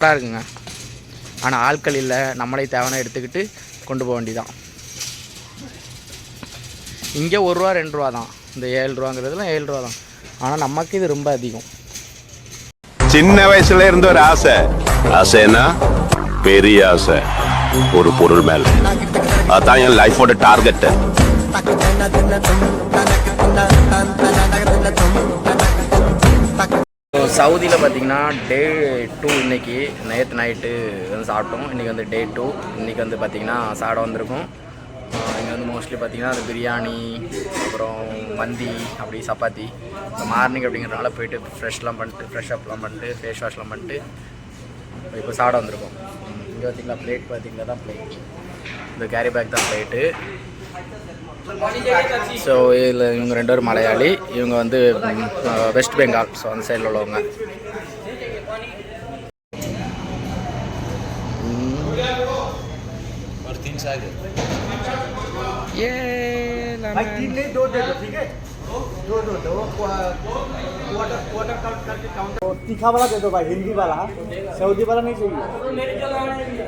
சூப்பராக இருக்குங்க ஆனால் ஆட்கள் இல்லை. நம்மளே தேவையான எடுத்துக்கிட்டு கொண்டு போக வேண்டிதான். இங்கே ஒரு ரூபா ரெண்டு ரூபா தான். இந்த ஏழு ரூபாங்கிறதுலாம் ஏழு ரூபா தான். ஆனால் நமக்கு இது ரொம்ப அதிகம். சின்ன வயசுல இருந்த ஒரு ஆசை. ஆசைன்னா பெரிய ஆசை. ஒரு பொருள் மேல. அதான் என் லைஃபோட டார்கெட்டு சவுதியில் பார்த்தீங்கன்னா டே டூ இன்னைக்கு நேற்று நைட்டு வந்து சாப்பிட்டோம். இன்றைக்கி வந்து டே டூ இன்றைக்கி வந்து பார்த்திங்கன்னா சாடம் வந்திருக்கும். இங்கே வந்து மோஸ்ட்லி பார்த்திங்கன்னா அது பிரியாணி அப்புறம் மந்தி அப்படி சப்பாத்தி. மார்னிங் அப்படிங்கிறனால போயிட்டு ஃப்ரெஷ்லாம் பண்ணிட்டு ஃப்ரெஷ் அப்லாம் பண்ணிட்டு ஃபேஸ் வாஷ்லாம் பண்ணிட்டு இப்போ சாடம் வந்திருக்கும். இங்கே பார்த்தீங்களா பிளேட் பார்த்தீங்களா தான் பிளேட் இந்த கேரி பேக் தான் பிளேட்டு ஸோ இதில் இவங்க ரெண்டு பேரும் மலையாளி இவங்க வந்து ம், வெஸ்ட் பெங்கால் ஸோ அந்த சைடில் உள்ளவங்க भाई तीन नहीं दो दे दो ठीक है दो दो दो क्वार्टर क्वार्टर काउंट करके काउंटर तीखा वाला दे दो भाई हिंदी वाला सऊदी वाला नहीं चाहिए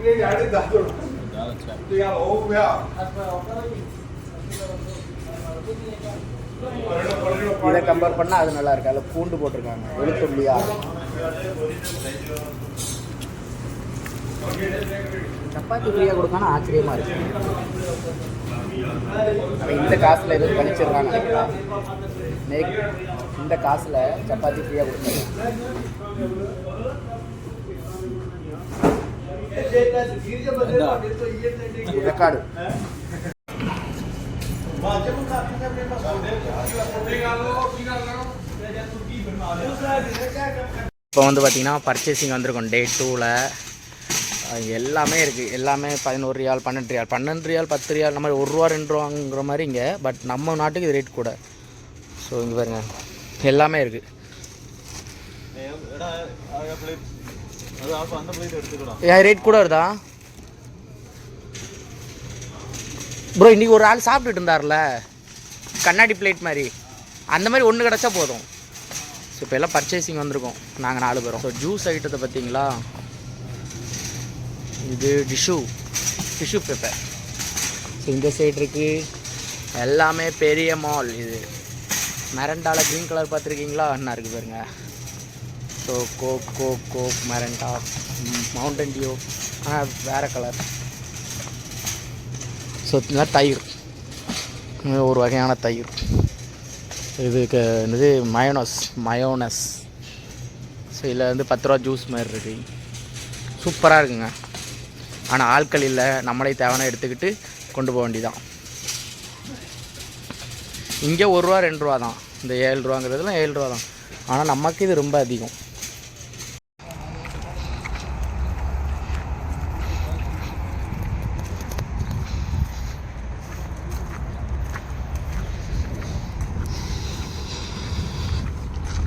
因为压力大多了。对呀，我不要。இதை கம்பேர் பண்ணால் அது நல்லா இருக்கு அதில் பூண்டு போட்டிருக்காங்க. வெளுத்துள்ளியா சப்பாத்தி ஃப்ரீயாக கொடுக்கானா ஆச்சரியமாக இருக்கு. இந்த காசில் எதுவும் கணிச்சிடுறாங்க இந்த காசில் சப்பாத்தி ஃப்ரீயாக கொடுத்தாங்க ரெக்கார்டு இப்போ வந்து பார்த்தீங்கன்னா பர்ச்சேசிங் வந்திருக்கோம் டே டூவில் எல்லாமே இருக்குது எல்லாமே பதினோரு ரியால் பன்னெண்டு ரியால் பன்னெண்டு ரியால் பத்து ரியால் நம்ம ஒரு ரூபா ரெண்டு ரூபாங்கிற மாதிரி இங்கே பட் நம்ம நாட்டுக்கு இது ரேட் கூட ஸோ இங்கே பாருங்க எல்லாமே இருக்குது ரேட் கூட வருதா? ப்ரோ இன்றைக்கி ஒரு ஆள் சாப்பிட்டுட்டு இருந்தார்ல. கண்ணாடி பிளேட் மாதிரி. அந்த மாதிரி ஒன்று கிடச்சா போதும். ஸோ இப்போ எல்லாம் பர்ச்சேசிங் வந்திருக்கோம். நாங்கள் நாலு பேரும். ஸோ ஜூஸ் ஐட்டத்தை பார்த்தீங்களா? இது டிஷ்யூ டிஷ்யூ பேப்பர் ஸோ இந்த சைடு இருக்குது எல்லாமே பெரிய மால் இது. மெரண்டாவில் க்ரீன் கலர் பார்த்துருக்கீங்களா? என்ன இருக்குது பாருங்கள் so Coke Coke Coke Mirinda Mountain Dew ஆனால் வேறு கலர் ஸோ இதெல்லாம் தயிர். ஒரு வகையான தயிர். இதுக்கு என்னது? மயோனஸ் மயோனஸ் ஸோ இதில் வந்து பத்து ரூபா ஜூஸ் மாதிரி இருக்கு. சூப்பராக இருக்குங்க. ஆனால் ஆட்கள் இல்லை. நம்மளே தேவையான எடுத்துக்கிட்டு கொண்டு போக வேண்டிதான் இங்கே ஒரு ரூபா ரெண்டு ரூபா தான். இந்த ஏழு ரூபாங்கிறதுலாம் ஏழு ரூபா தான். ஆனால் நமக்கு இது ரொம்ப அதிகம்.